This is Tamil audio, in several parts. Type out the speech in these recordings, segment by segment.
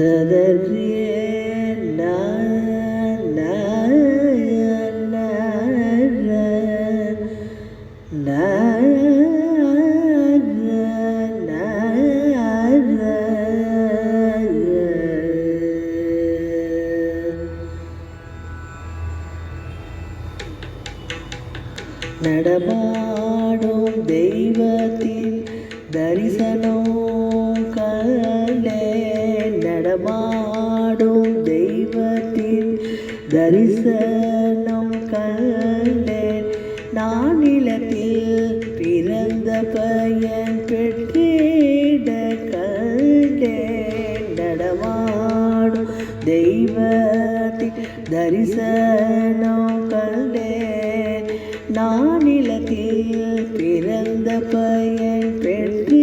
சதறிய நடமாடும் தெய்வத்தின் தரிசனம் கண்டே நடமாடும் தெய்வத்தின் தரிசனம் கண்டேன். நான் நிலத்தில் பிறந்த பையன் பெற்றிட கண்டேன். நடமாடும் தெய்வத்தின் தரிசனம் கண்டேன். நான் நிலத்தில் பிறந்த பையன் பெற்றிட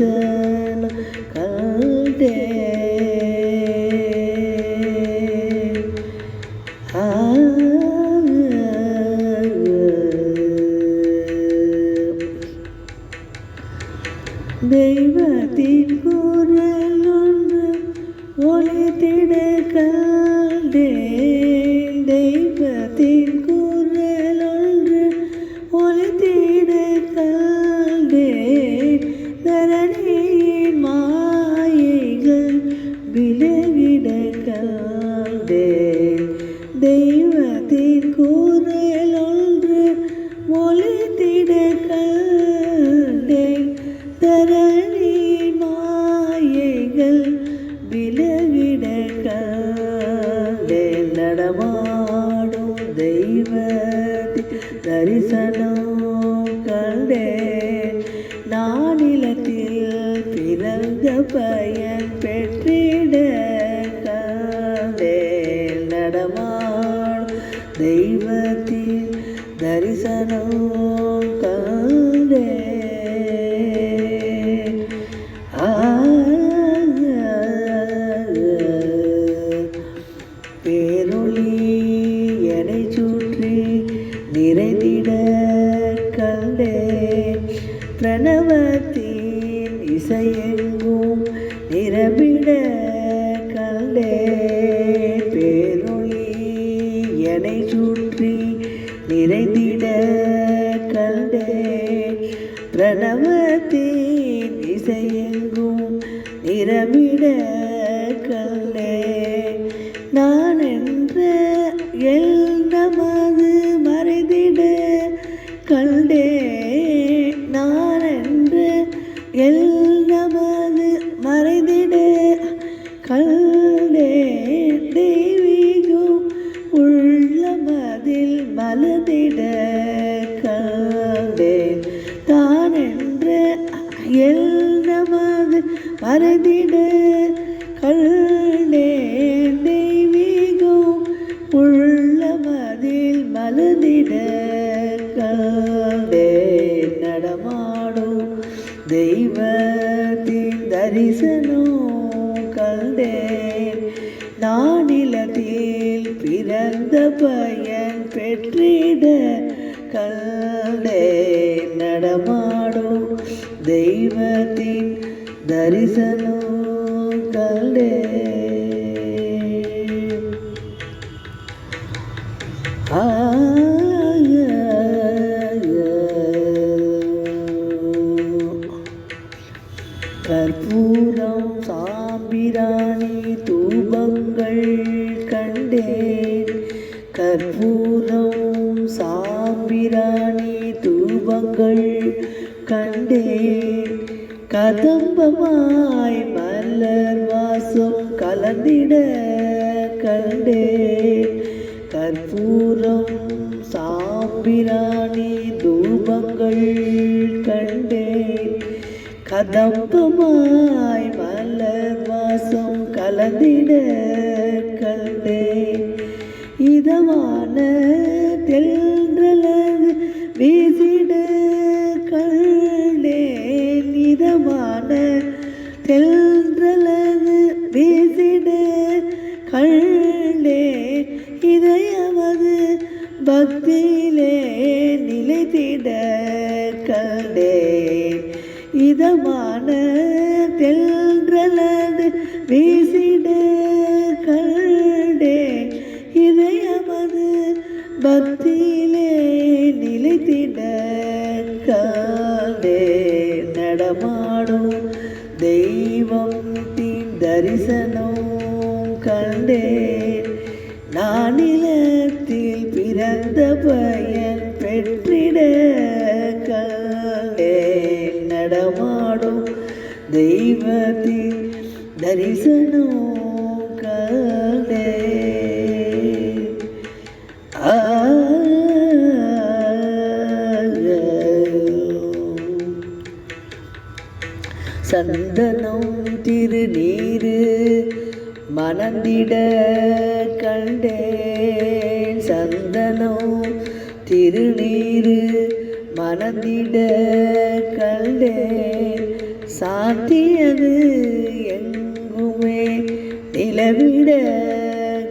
தரிசனம் கண்டேன் ஆ தெய்வத்தின் குரல் ஒன்று தெய்வத்தின் நிரம்பிட கண்டேன் பேரொளி என்னை சுற்றி நிறைந்திட கண்டேன் பிரணவத்தின் இசையெங்கும் நிரம்பிட எல் மறந்திட மறைந்திட கண்டே தெய்வீகம் உள்ளமதில் மலர்ந்திட கண்டே நடமாடும் தெய்வத்தின் தரிசனம் கண்டேன் நானிலத்தில் பிறந்த பயன் பெற்றிட கண்டே நடமாடும் தெய்வத்தின் தரிசனம் கண்டே. கற்பூரம் சாம்பிராணி தூபங்கள் கண்டேன். கற்பூரம் கண்டேன் கதம்பமாய் மலர் வாசம் கலந்திட கண்டேன் கற்பூரம் சாம்பிராணி தூபங்கள் கண்டேன் கதம்பமாய் மலர் வாசம் கலந்திட இதயமது கண்டே இதமான தென்றலது வீசிட கண்டே இதயமது பக்தியிலே நிலைத்திட கண்டே நடமாடும் தெய்வம் தீன் தரிசனம் கண்டேன் நானிலத்தில் பிறந்த பயன் பெற்றிட தெய்வத்தின் தரிசனம் ஆ சந்தனம் திருநீரு மணந்திட கண்டேன். சந்தனம் திருநீரு மணந்திட கண்டேன். சாத்தியது எங்குமே நிலவிட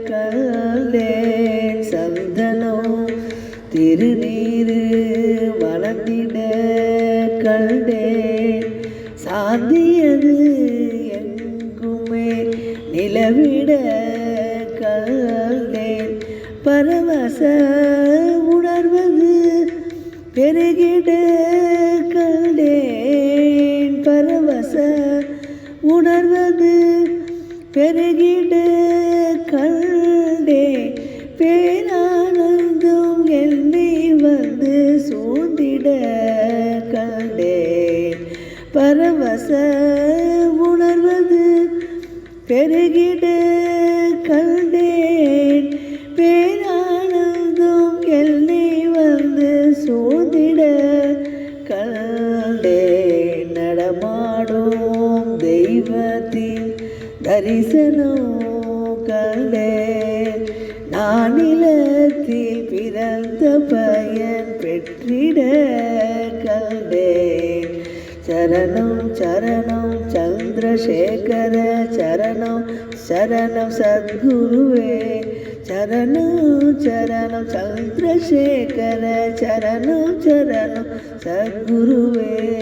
கண்டேன் சந்தனம் திருநீரு வளர்ந்திட கல்டே சாத்தியது எங்குமே நிலவிட கண்டேன் பரவச மாநிலத்தில் பிறந்த பயன் பெற்றிட கண்டேன். சரணம் சரணம் சந்திரசேகர சரணம் சரணம் சத்குருவே. சரணம் சரணம் சந்திரசேகர சரணம் சரணம் சத்குருவே.